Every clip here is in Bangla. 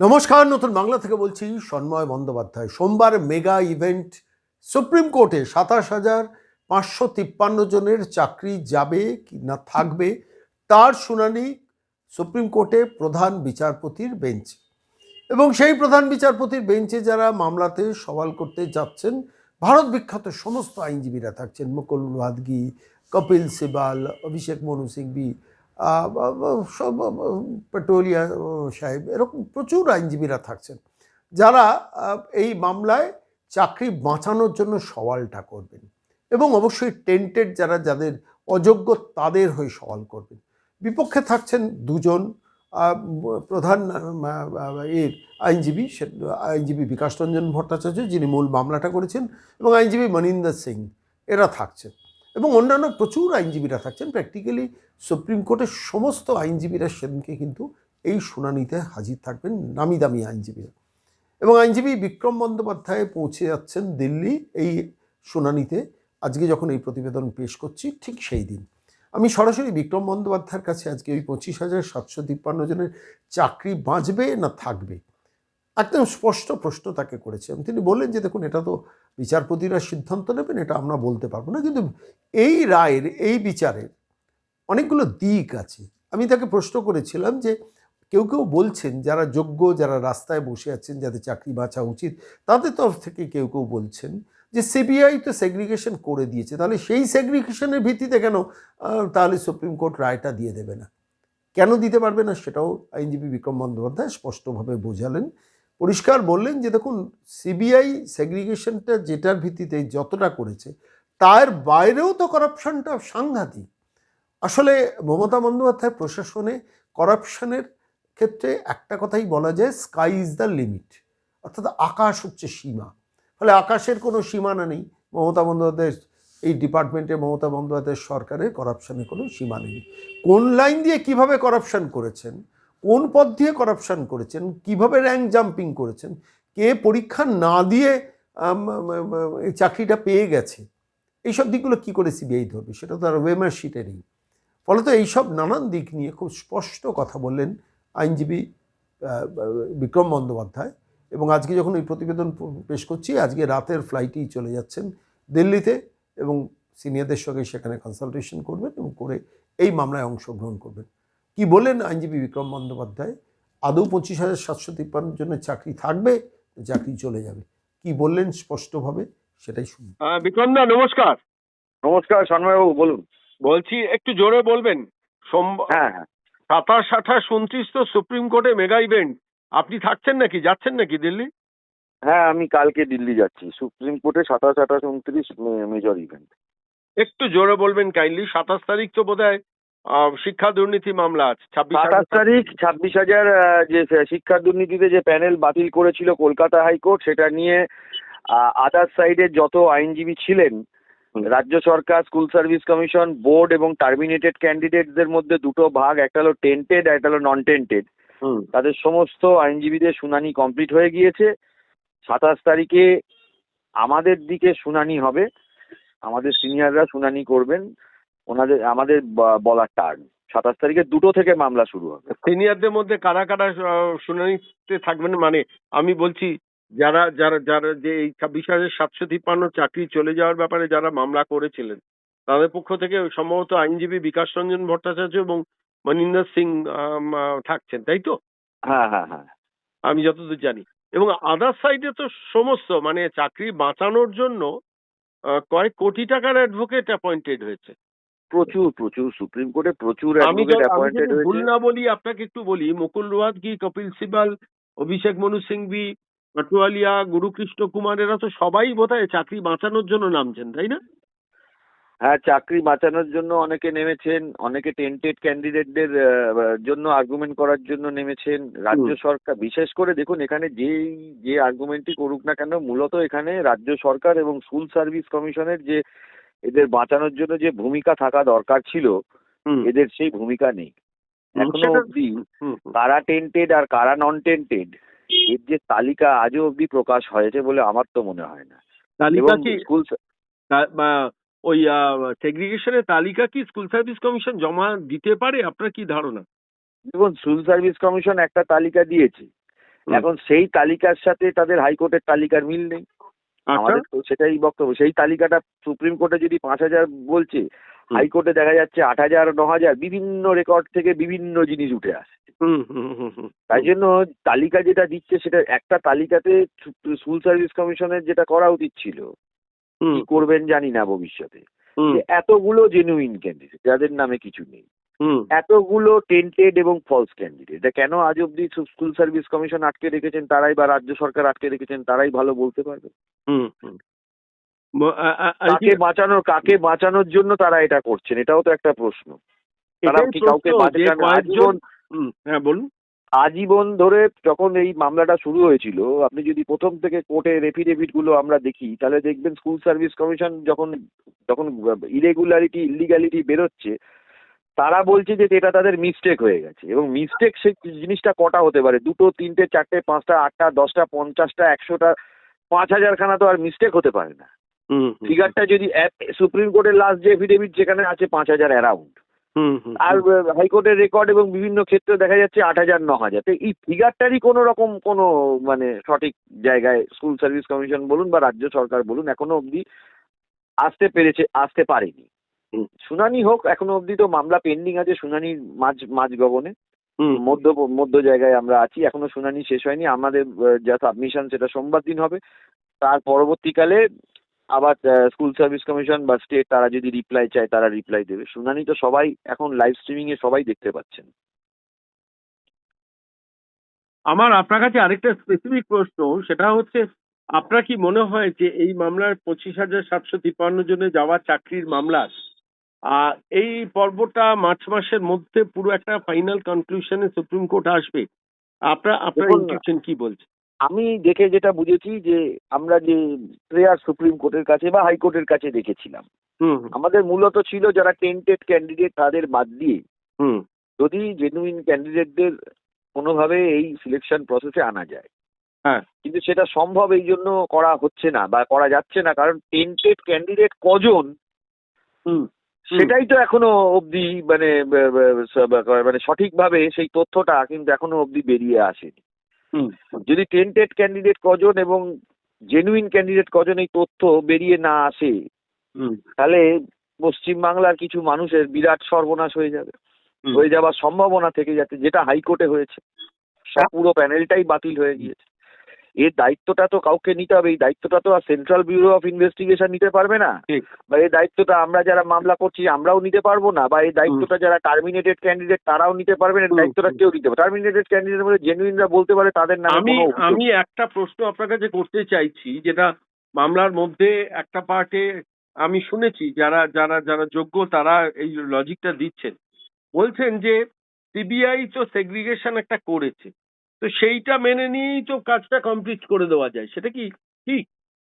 নমস্কার, নতুন বাংলা থেকে বলছি সন্ময় বন্দ্যোপাধ্যায়। সোমবার মেগা ইভেন্ট সুপ্রিম কোর্টে সাতাশ হাজার পাঁচশো তিপ্পান্ন জনের চাকরি যাবে কি না থাকবে তার শুনানি সুপ্রিম কোর্টে প্রধান বিচারপতির বেঞ্চ। এবং সেই প্রধান বিচারপতির বেঞ্চে যারা মামলাতে সওয়াল করতে যাচ্ছেন, ভারত বিখ্যাত সমস্ত আইনজীবীরা থাকছেন। মুকুল ওয়াদগি কপিল সিবাল, অভিষেক মনু সব পেট্রোলিয়া সাহেব, এরকম প্রচুর আইনজীবীরা থাকছেন, যারা এই মামলায় চাকরি বাঁচানোর জন্য সওয়ালটা করবেন এবং অবশ্যই টেন্টেড যারা যাদের অযোগ্য তাদের হয়ে সওয়াল করবেন। বিপক্ষে থাকছেন দুজন প্রধান এর আইনজীবী আইনজীবী বিকাশ রঞ্জন ভট্টাচার্য, যিনি মূল মামলাটা করেছেন, এবং আইনজীবী মনিন্দর সিং, এরা থাকছেন। এবং অন্যান্য প্রচুর আইনজীবীরা থাকছেন। প্র্যাকটিক্যালি সুপ্রিম কোর্টের সমস্ত আইনজীবীরা সেদিনকে কিন্তু এই শুনানিতে হাজির থাকবেন নামি দামি আইনজীবীরা। এবং আইনজীবী বিক্রম বন্দ্যোপাধ্যায় পৌঁছে যাচ্ছেন দিল্লি এই শুনানিতে। আজকে যখন এই প্রতিবেদন পেশ করছি, ঠিক সেই দিন। আমি সরাসরি বিক্রম বন্দ্যোপাধ্যায়ের কাছে আজকে ওই পঁচিশ হাজার সাতশো তিপ্পান্ন জনের চাকরি বাঁচবে না থাকবে? একদম স্পষ্ট প্রশ্ন তাকে করেছিলাম। তিনি বললেন যে, দেখুন, এটা তো বিচারপতিরা সিদ্ধান্ত নেবেন, এটা আমরা বলতে পারব না। কিন্তু এই রায়ের, এই বিচারের অনেকগুলো দিক আছে। আমি তাকে প্রশ্ন করেছিলাম যে কেউ কেউ বলছেন, যারা যোগ্য, যারা রাস্তায় বসে আছেন, যাদের চাকরি বাঁচা উচিত, তাদের তরফ থেকে কেউ কেউ বলছেন যে সিবিআই তো সেগ্রিগেশন করে দিয়েছে। তাহলে সেই সেগ্রিগেশনের ভিত্তিতে কেন তাহলে সুপ্রিম কোর্ট রায়টা দিয়ে দেবে না? কেন দিতে পারবে না সেটাও আইনজীবী বিক্রম বন্দ্যোপাধ্যায় স্পষ্টভাবে বোঝালেন। পরিষ্কার বললেন যে দেখুন সিবিআই সেগ্রিগেশনটা যেটার ভিত্তিতে যতটা করেছে, তার বাইরেও তো করাপশনটা সাংঘাতিক। আসলে মমতা বন্দ্যোপাধ্যায় প্রশাসনে করাপশনের ক্ষেত্রে একটা কথাই বলা যায় স্কাই ইজ দ্য লিমিট অর্থাৎ আকাশ হচ্ছে সীমা। ফলে আকাশের কোনো সীমানা নেই। মমতা বন্দ্যোপাধ্যায়ের, এই ডিপার্টমেন্টে মমতা বন্দ্যোপাধ্যায়ের সরকারের করাপশনের কোনো সীমা নেই। কোন লাইন দিয়ে কীভাবে করাপশন করেছেন? কোন পথ দিয়ে করাপশন করেছেন? কীভাবে র্যাঙ্ক জাম্পিং করেছেন? কে পরীক্ষা না দিয়ে চাকরিটা পেয়ে গেছে? এইসব দিকগুলো কী করে সিবিআই ধরবে? সেটা তো আর ওয়েমার শিটে নেই। ফলত এইসব নানান দিক নিয়ে খুব স্পষ্ট কথা বললেন আইনজীবী বিক্রম বন্দ্যোপাধ্যায়। এবং আজকে যখন এই প্রতিবেদন পেশ করছি, আজকে রাতের ফ্লাইটেই চলে যাচ্ছেন দিল্লিতে এবং সিনিয়রদের সঙ্গে সেখানে কনসালটেশন করবেন এবং করে এই মামলায় অংশগ্রহণ করবেন। কি বললেন আইনজীবী বিক্রম বন্দ্যোপাধ্যায়? আদৌ পঁচিশ হাজার সাতশো তিপ্পান্ন জনের চাকরি থাকবে? চাকরি চলে যাবে। কি বললেন স্পষ্টভাবে? সেটাই শুনুন। আহ, বিক্রমদা নমস্কার। নমস্কার সন্ময়বাবু বলুন। বলছি একটু জোরে বলবেন। সোমবার হ্যাঁ হ্যাঁ। সাতাশ আঠাশ উনত্রিশ তো সুপ্রিম কোর্টে মেগা ইভেন্ট। আপনি থাকছেন নাকি? যাচ্ছেন নাকি দিল্লি? হ্যাঁ আমি কালকে দিল্লি যাচ্ছি। সুপ্রিম কোর্টে সাতাশ আঠাশ উনত্রিশ মেজর ইভেন্ট একটু জোরে বলবেন কাইন্ডলি। সাতাশ তারিখ তো বোধ হয় শিক্ষা দুর্নীতি মামলা আছে ছাব্বিশ সাতাশ তারিখ ছাব্বিশ হাজার যে শিক্ষা দুর্নীতিতে যে প্যানেল বাতিল করেছিল কলকাতা হাইকোর্ট সেটা নিয়ে আদার সাইডের যত আইনজীবী ছিলেন রাজ্য সরকার স্কুল সার্ভিস কমিশন বোর্ড এবং টার্মিনেটেড ক্যান্ডিডেটদের মধ্যে দুটো ভাগ একটা হলো টেন্টেড একটা হলো নন টেন্টেড তাদের সমস্ত আইনজীবীদের শুনানি কমপ্লিট হয়ে গিয়েছে। সাতাশ তারিখে আমাদের দিকে শুনানি হবে। আমাদের সিনিয়ররা শুনানি করবেন। ওনাদের আমাদের বলার টার্ন। সাতাশ তারিখে দুটো থেকে মামলা শুরু হবে। সিনিয়রদের মধ্যে কারা কারা শুনানিতে থাকবেন? মানে আমি বলছি যারা যারা যারা যে এই ছাব্বিশ হাজার সাতশো তিপ্পান্ন চাকরি চলে যাওয়ার ব্যাপারে যারা মামলা করেছিলেন তাদের পক্ষ থেকে সম্ভবত আইনজীবী বিকাশ রঞ্জন ভট্টাচার্য এবং মনিন্দর সিং থাকছেন তাই তো? হ্যাঁ হ্যাঁ হ্যাঁ। আমি যতদূর জানি। এবং আদার সাইডে তো সমস্ত মানে চাকরি বাঁচানোর জন্য কয়েক কোটি টাকার অ্যাডভোকেট অ্যাপয়েন্টেড হয়েছে। প্রচুর প্রচুর সুপ্রিম কোর্টে প্রচুর আমি অ্যাপয়েন্টেড ভুল না বলি আপনাকে একটু বলি মুকুল রোহাতগি কপিল সিবাল অভিষেক মনু সিংভি পাটুয়ালিয়া গুরুকৃষ্ণ কুমার এরা তো সবাই বোধহয় চাকরি বাঁচানোর জন্য নামছেন তাই না? হ্যাঁ চাকরি বাঁচানোর জন্য অনেকে নেমেছেন অনেকে টেন্টেড ক্যান্ডিডেটদের জন্য আর্গুমেন্ট করার জন্য নেমেছেন। রাজ্য সরকার বিশেষ করে দেখুন এখানে যেই যে আর্গুমেন্টই করুক না কেন মূলত এখানে রাজ্য সরকার এবং স্কুল সার্ভিস কমিশনের যে এদের বাঁচানোর জন্য যে ভূমিকা থাকা দরকার ছিল এদের সেই ভূমিকা নেই। এখনও হুম। কারা টেন্টেড আর কারা নন টেন্টেড এর যে তালিকা আজও অব্দি প্রকাশ হয়েছে বলে আমার তো মনে হয় না। তালিকা কি? স্কুল ওই সেগ্রিগেশনের তালিকা কি স্কুল সার্ভিস কমিশন জমা দিতে পারে? আপনার কি ধারণা? দেখুন স্কুল সার্ভিস কমিশন একটা তালিকা দিয়েছে। এখন সেই তালিকার সাথে তাদের হাইকোর্টের তালিকার মিল নেই। আমাদের তো সেটাই বক্তব্য। সেই তালিকাটা সুপ্রিম কোর্টে যদি পাঁচ হাজার বলছে। হাইকোর্টে দেখা যাচ্ছে আট হাজার ন হাজার বিভিন্ন রেকর্ড থেকে বিভিন্ন জিনিস উঠে আসে হুম হুম হুম হুম। তাই জন্য তালিকা যেটা দিচ্ছে সেটা একটা তালিকাতে স্কুল সার্ভিস কমিশনের যেটা করা উচিত ছিল কি করবেন জানি না ভবিষ্যতে। এতগুলো জেনুইন ক্যান্ডিডেট যাদের নামে কিছু নেই। এতগুলো টেন্টেড এবং ফলস ক্যান্ডিডেট এটা কেন আজ অব্দি স্কুল সার্ভিস কমিশন আটকে রেখেছেন তারাই বা রাজ্য সরকার আটকে রেখেছেন তারাই ভালো বলতে পারবে? কাকে বাঁচানোর কাকে বাঁচানোর জন্য তারা এটা করছেন এটাও তো একটা প্রশ্ন। তারা কি কাউকে আজীবন হ্যাঁ বলুন। আজীবন ধরে যখন এই মামলাটা শুরু হয়েছিল আপনি যদি প্রথম থেকে কোর্টের এফিডেভিটগুলো আমরা দেখি তাহলে দেখবেন স্কুল সার্ভিস কমিশন যখন যখন ইরেগুলারিটি ইলিগালিটি বেরোচ্ছে তারা বলছে যে এটা তাদের মিস্টেক হয়ে গেছে এবং মিস্টেক সে জিনিসটা কটা হতে পারে? দুটো তিনটে চারটে পাঁচটা আটটা দশটা পঞ্চাশটা একশোটা পাঁচ হাজার খানা তো আর মিস্টেক হতে পারে না। ফিগারটা যদি সুপ্রিম কোর্টের লাস্ট যে এফিডেভিট যেখানে আছে পাঁচ হাজার অ্যারাউন্ড আর হাইকোর্টের রেকর্ড এবং বিভিন্ন ক্ষেত্রে দেখা যাচ্ছে আট হাজার ন হাজার তো এই ফিগারটারই কোনো রকম কোনো মানে সঠিক জায়গায় স্কুল সার্ভিস কমিশন বলুন বা রাজ্য সরকার বলুন এখনও অবধি আসতে পেরেছে আসতে পারেনি। শুনানি হোক এখনও অবধি তো মামলা পেন্ডিং আছে শুনানির মাঝ মাঝ গগনে। মধ্য মধ্য জায়গায় আমরা আছি এখনও শুনানি শেষ হয়নি। আমাদের যা সাবমিশন সেটা সোমবার দিন হবে। তার পরবর্তীকালে আবার স্কুল সার্ভিস কমিশন বা স্টেট তারা যদি রিপ্লাই চায় তারা রিপ্লাই দেবে। শুনানি তো সবাই এখন লাইভ স্ট্রিমিং এ সবাই দেখতে পাচ্ছেন। আমার আপনার কাছে আরেকটা স্পেসিফিক প্রশ্ন সেটা হচ্ছে আপনার কি মনে হয় যে এই মামলার পঁচিশ হাজার সাতশো তিপ্পান্ন জনে যাওয়া চাকরির মামলার আহ, এই পর্বটা মার্চ মাসের মধ্যে পুরো একটা ফাইনাল কনক্লুশনে সুপ্রিম কোর্ট আসবে। আপনার আপনার ইনটিউশন কি বলছে আমি দেখে যেটা বুঝেছি যে আমরা যে প্রেয়ার সুপ্রিম কোর্টের কাছে বা হাইকোর্টের কাছে দেখেছিলাম হুম আমাদের মূলত ছিল যারা টেন্টেড ক্যান্ডিডেট তাদের বাদ দিয়ে হুম। যদি জেনুইন ক্যান্ডিডেটদের কোনোভাবে এই সিলেকশন প্রসেসে আনা যায়। হ্যাঁ। কিন্তু সেটা সম্ভব এই জন্য করা হচ্ছে না বা করা যাচ্ছে না কারণ টেন্টেড ক্যান্ডিডেট কজন? হুম। সেটাই তো এখনও অবধি মানে মানে সঠিকভাবে সেই তথ্যটা কিন্তু এখনও অবধি বেরিয়ে আসেনি। যদি টেন্টেড ক্যান্ডিডেট কজন এবং জেনুইন ক্যান্ডিডেট কজন এই তথ্য বেরিয়ে না আসে তাহলে পশ্চিমবাংলার কিছু মানুষের বিরাট সর্বনাশ হয়ে যাবে। হয়ে যাওয়ার সম্ভাবনা থেকে যাচ্ছে যেটা হাইকোর্টে হয়েছে সব পুরো প্যানেলটাই বাতিল হয়ে গিয়েছে। এর দায়িত্বটা তো কাউকে নিতে হবে এই দায়িত্বটা তো আর সেন্ট্রাল ব্যুরো অফ ইনভেস্টিগেশন নিতে পারবে না। বা এই দায়িত্বটা আমরা যারা মামলা করছি আমরাও নিতে পারব না বা এই দায়িত্বটা যারা টার্মিনেটেড ক্যান্ডিডেট তারাও নিতে পারবে না দায়িত্বটা কেউ নিতে পারবে টার্মিনেটেড ক্যান্ডিডেট বলে জেনুইনরা বলতে পারে তাদের নাম আমি আমি একটা প্রশ্ন আপনার কাছে করতে চাইছি যেটা মামলার মধ্যে একটা পার্টে আমি শুনেছি যারা যারা যারা যোগ্য তারা এই লজিকটা দিচ্ছেন। বলছেন যে সিবিআই তো সেগ্রিগেশন একটা করেছে। তো সেইটা মেনে নিয়েই তো কাজটা কমপ্লিট করে দেওয়া যায়। সেটা কি ঠিক?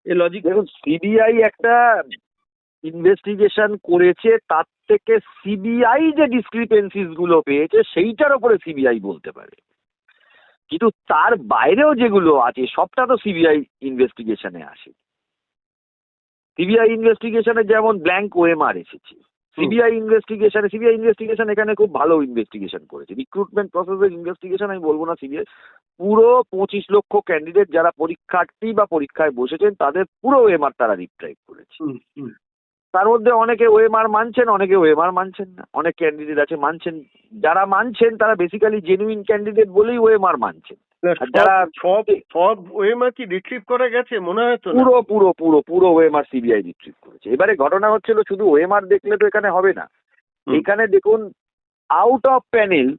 এ লজিক দেখুন সিবিআই একটা ইনভেস্টিগেশন করেছে, তার থেকে সিবিআই যে ডিসক্রিপেন্সিসগুলো পেয়েছে, সেইটার উপরে সিবিআই বলতে পারে। কিন্তু তার বাইরেও যেগুলো আছে, সবটা তো সিবিআই ইনভেস্টিগেশনে আসে। সিবিআই ইনভেস্টিগেশনে যেমন ব্ল্যাঙ্ক ওএমআর এসেছে। সিবিআই ইনভেস্টিগেশনে সিবিআই ইনভেস্টিগেশন এখানে খুব ভালো ইনভেস্টিগেশন করেছে। রিক্রুটমেন্ট প্রসেসের ইনভেস্টিগেশন আমি বলব না সিবিআই পুরো পঁচিশ লক্ষ ক্যান্ডিডেট যারা পরীক্ষার্থী বা পরীক্ষায় বসেছেন তাদের পুরো ওএমআর তারা রিট্রাইভ করেছে। তার মধ্যে অনেকে ওএমআর মানছেন অনেকে ওএমআর মানছেন না। অনেক ক্যান্ডিডেট আছে মানছেন। যারা মানছেন তারা বেসিক্যালি জেনুইন ক্যান্ডিডেট বলেই ওএমআর মানছেন। যারা- সব সব ওয়েমা কি রিট্রিভ করা গেছে? মনে হয় তো পুরো পুরো পুরো পুরো ওএমআর সিবিআই রিট্রিভ করেছে। এবারে ঘটনা হচ্ছিল শুধু ওএমআর দেখলে তো এখানে হবে না। এখানে দেখুন আউট অফ প্যানেল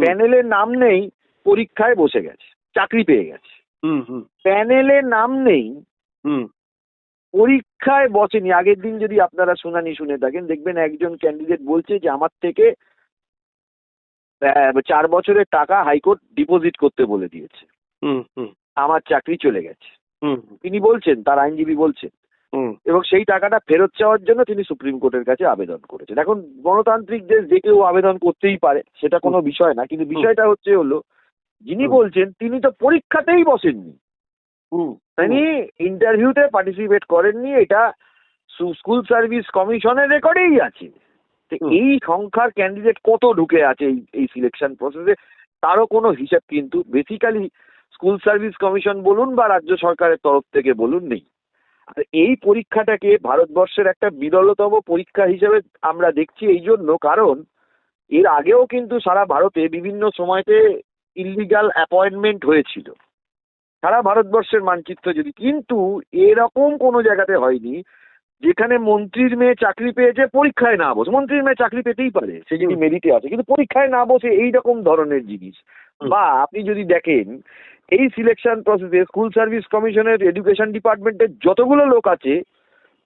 প্যানেলের নাম নেই পরীক্ষায় বসে গেছে চাকরি পেয়ে গেছে। হুম হুম। প্যানেলে নাম নেই হুম। পরীক্ষায় বসেনি। আগের দিন যদি আপনারা শুনানি শুনে থাকেন দেখবেন একজন ক্যান্ডিডেট বলছে যে আমার থেকে চার বছরের টাকা হাইকোর্ট ডিপোজিট করতে বলে দিয়েছে। হুম হুম। আমার চাকরি চলে গেছে। হুম তিনি বলছেন তার আইনজীবী বলছেন হুম। এবং সেই টাকাটা ফেরত চাওয়ার জন্য তিনি সুপ্রিম কোর্টের কাছে আবেদন করেছেন। এখন গণতান্ত্রিক দেশ যে কেউ আবেদন করতেই পারে সেটা কোনো বিষয় না কিন্তু বিষয়টা হচ্ছে হলো যিনি বলছেন তিনি তো পরীক্ষাতেই বসেননি। হুম। তিনি ইন্টারভিউতে পার্টিসিপেট করেননি এটা স্কুল সার্ভিস কমিশনের রেকর্ডেই আছে। এই সংখ্যার ক্যান্ডিডেট কত ঢুকে আছে এই এই সিলেকশন প্রসেসে তারও কোনো হিসেব কিন্তু বেসিক্যালি স্কুল সার্ভিস কমিশন বলুন বা রাজ্য সরকারের তরফ থেকে বলুন নেই। আর এই পরীক্ষাটাকে ভারতবর্ষের একটা বিরলতম পরীক্ষা হিসেবে আমরা দেখছি এই জন্য কারণ এর আগেও কিন্তু সারা ভারতে বিভিন্ন সময়তে ইলিগাল অ্যাপয়েন্টমেন্ট হয়েছিল। সারা ভারতবর্ষের মানচিত্র যদি কিন্তু এরকম কোনো জায়গাতে হয়নি যেখানে মন্ত্রীর মেয়ে চাকরি পেয়েছে পরীক্ষায় না বসে। মন্ত্রীর মেয়ে চাকরি পেতেই পারে সে যদি মেরিটে আছে কিন্তু পরীক্ষায় না বসে এইরকম ধরনের জিনিস। বা আপনি যদি দেখেন এই সিলেকশন প্রসেসে স্কুল সার্ভিস কমিশনের এডুকেশন ডিপার্টমেন্টের যতগুলো লোক আছে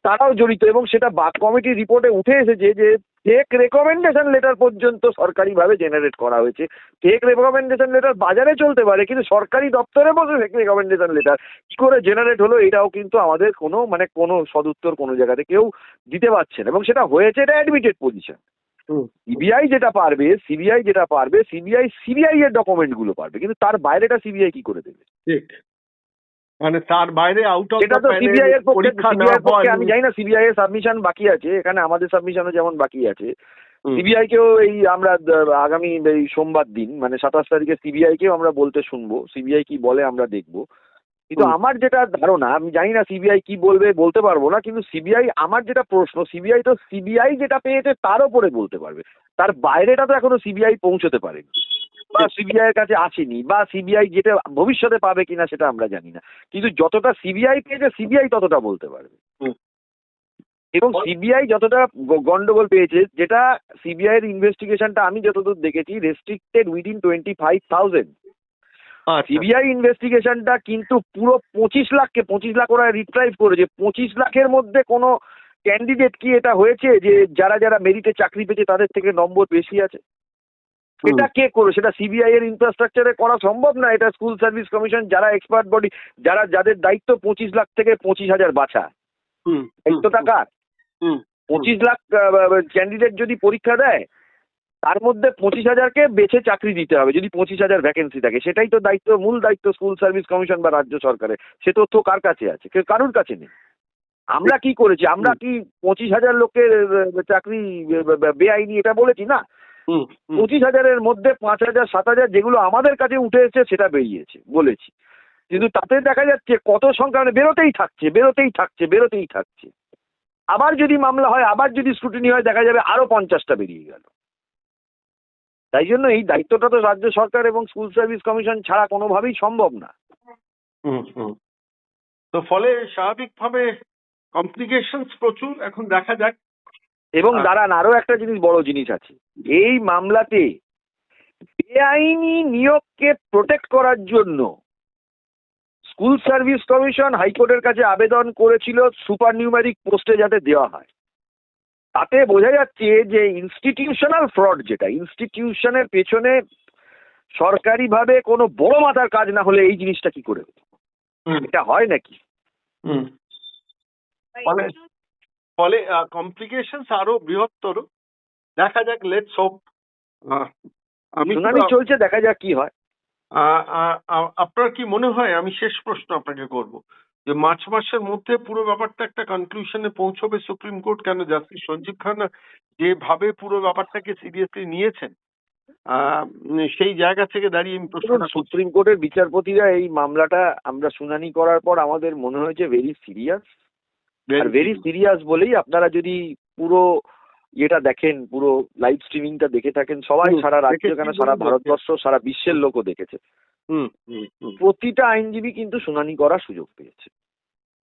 তারাও জড়িত এবং সেটা বাক কমিটির রিপোর্টে উঠে এসেছে যে ফেক রেকমেন্ডেশন লেটার পর্যন্ত সরকারিভাবে জেনারেট করা হয়েছে। ফেক রেকমেন্ডেশন লেটার বাজারে চলতে পারে কিন্তু সরকারি দপ্তরে বসে ফেক রেকমেন্ডেশন লেটার কি করে জেনারেট হলো এটাও কিন্তু আমাদের কোনো মানে কোনো সদুত্তর কোনো জায়গাতে কেউ দিতে পারছে না এবং সেটা হয়েছে এটা অ্যাডমিটেড পজিশন। সিবিআই যেটা পারবে সিবিআই যেটা পারবে সিবিআই সিবিআই এর ডকুমেন্টগুলো পারবে কিন্তু তার বাইরেটা সিবিআই কি করে দেবে? ঠিক। মানে তার বাইরে আউট অফ সেটা তো সিবিআই এর পক্ষে সিবিআই এর পক্ষে আমি জানি না সিবিআই এর সাবমিশন বাকি আছে এখানে আমাদের সাবমিশনও যেমন বাকি আছে সিবিআই কেও এই আমরা আগামী এই সোমবার দিন মানে সাতাশ তারিখে সিবিআই কেও আমরা বলতে শুনব সিবিআই কি বলে আমরা দেখব কিন্তু আমার যেটা ধারণা আমি জানি না সিবিআই কি বলবে বলতে পারব না কিন্তু সিবিআই আমার যেটা প্রশ্ন সিবিআই তো সিবিআই যেটা পেয়েছে তার উপরে বলতে পারবে তার বাইরেটা তো এখনও সিবিআই পৌঁছতে পারেনি বা সিবিআই এর কাছে আসেনি বা সিবিআই যেটা ভবিষ্যতে পাবে কিনা সেটা আমরা জানি না। কিন্তু যতটা সিবিআই পেয়েছে সিবিআই ততটা বলতে পারবে। এবং সিবিআই যতটা গন্ডগোল পেয়েছে যেটা সিবিআই এর ইনভেস্টিগেশনটা আমি যতদূর দেখেছি restricted within twenty five thousand CBI ইনভেস্টিগেশনটা কিন্তু পুরো পঁচিশ লাখকে পঁচিশ লাখ ওরা রিট্রাইভ করেছে। পঁচিশ লাখের মধ্যে কোনো ক্যান্ডিডেট কি এটা হয়েছে যে যারা যারা মেরিটে চাকরি পেয়েছে তাদের থেকে নম্বর বেশি আছে। এটা কে করবে? সেটা সিবিআই এর ইনফ্রাস্ট্রাকচারে করা সম্ভব না। এটা স্কুল সার্ভিস কমিশন যারা এক্সপার্ট বডি যারা যাদের দায়িত্ব পঁচিশ লাখ থেকে পঁচিশ হাজার বাছা। দায়িত্বটা কার? পঁচিশ লাখ ক্যান্ডিডেট যদি পরীক্ষা দেয় তার মধ্যে পঁচিশ হাজারকে বেছে চাকরি দিতে হবে যদি পঁচিশ হাজার ভ্যাকেন্সি থাকে। সেটাই তো দায়িত্ব মূল দায়িত্ব স্কুল সার্ভিস কমিশন বা রাজ্য সরকারের। সে তথ্য কার কাছে আছে? কারুর কাছে নেই? আমরা কি করেছি? আমরা কি পঁচিশ হাজার লোকের চাকরি বেআইনি এটা বলেছি? না। পঁচিশ হাজারের মধ্যে পাঁচ হাজার সাত হাজার যেগুলো আমাদের কাছে উঠে এসেছে সেটা বেরিয়েছে বলেছি। কিন্তু তাতে দেখা যাচ্ছে কত সংখ্যা মানে বেরোতেই থাকছে বেরোতেই থাকছে বেরোতেই থাকছে। আবার যদি মামলা হয় আবার যদি স্ক্রুটিনি হয় দেখা যাবে আরও পঞ্চাশটা বেরিয়ে গেল। তাই জন্য এই দায়িত্বটা তো রাজ্য সরকার এবং স্কুল সার্ভিস কমিশন ছাড়া কোনোভাবেই সম্ভব না। হুম, হুম। তো ফলে স্বাভাবিকভাবে কমপ্লিকেশনস প্রচুর। এখন দেখা যাক এবং আচ্ছা। দাঁড়ান আরও একটা জিনিস বড় জিনিস আছে। এই মামলাতে বেআইনি নিয়োগকে প্রোটেক্ট করার জন্য স্কুল সার্ভিস কমিশন হাইকোর্টের কাছে আবেদন করেছিল সুপার নিউমেরিক পোস্টে যাতে দেওয়া হয়। তাতে বোঝা যাচ্ছে যে ইনস্টিটিউশনাল ফ্রড যেটা ইনস্টিটিউশনের পেছনে সরকারিভাবে কোনো বড় মাথার কাজ না হলে এই জিনিসটা কি করে এটা হয় নাকি? হুম। ফলে কমপ্লিকেশনস আরও বৃহত্তর। দেখা যাক লেটস হোপ আমি শুনানি চলছে দেখা যাক কি হয়। আপনার কি মনে হয়? আমি শেষ প্রশ্ন আপনাকে করব। যে মার্চ মাসের মধ্যে পুরো ব্যাপারটা একটা কনক্লুশনে পৌঁছবে সুপ্রিম কোর্ট? কেন জাস্টিস সঞ্জীব খান্না যেভাবে পুরো ব্যাপারটাকে সিরিয়াসলি নিয়েছেন সেই জায়গা থেকে দাঁড়িয়ে। সুপ্রিম কোর্টের বিচারপতিরা এই মামলাটা আমরা শুনানি করার পর আমাদের মনে হয়েছে ভেরি সিরিয়াস আর ভেরি সিরিয়াস বলেই আপনারা যদি পুরো ইয়েটা দেখেন পুরো লাইভ স্ট্রিমিংটা দেখে থাকেন সবাই সারা রাজ্য কেন সারা ভারতবর্ষ সারা বিশ্বের লোকও দেখেছে। প্রতিটা আইনজীবী কিন্তু শুনানি করার সুযোগ পেয়েছে।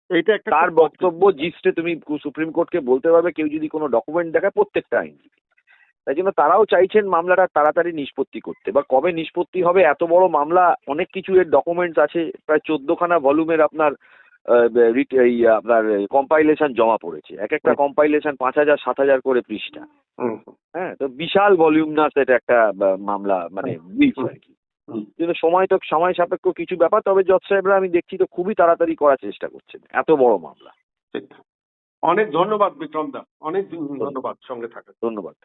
এইটা একটা তার বক্তব্য জিস্টে তুমি সুপ্রিম কোর্টকে বলতে পারবে কেউ যদি কোনো ডকুমেন্ট দেখায় প্রত্যেকটা আইনজীবী। তাই জন্য তারাও চাইছেন মামলাটা তাড়াতাড়ি নিষ্পত্তি করতে। বা কবে নিষ্পত্তি হবে এত বড় মামলা অনেক কিছু এর ডকুমেন্টস আছে প্রায় চোদ্দখানা ভলিউমের আপনার এই আপনার কম্পাইলেশন জমা পড়েছে। এক একটা কম্পাইলেশন পাঁচ হাজার সাত হাজার করে পৃষ্ঠা। হ্যাঁ তো বিশাল ভলিউম না সেটা একটা মামলা মানে ব্রিফ আর কি। কিন্তু সময় তো সময় সাপেক্ষ কিছু ব্যাপার তবে জজ সাহেবরা আমি দেখছি তো খুবই তাড়াতাড়ি করার চেষ্টা করছেন। এত বড় মামলা। ঠিক। অনেক ধন্যবাদ বিক্রম দা অনেক ধন্যবাদ সঙ্গে থাকার ধন্যবাদ।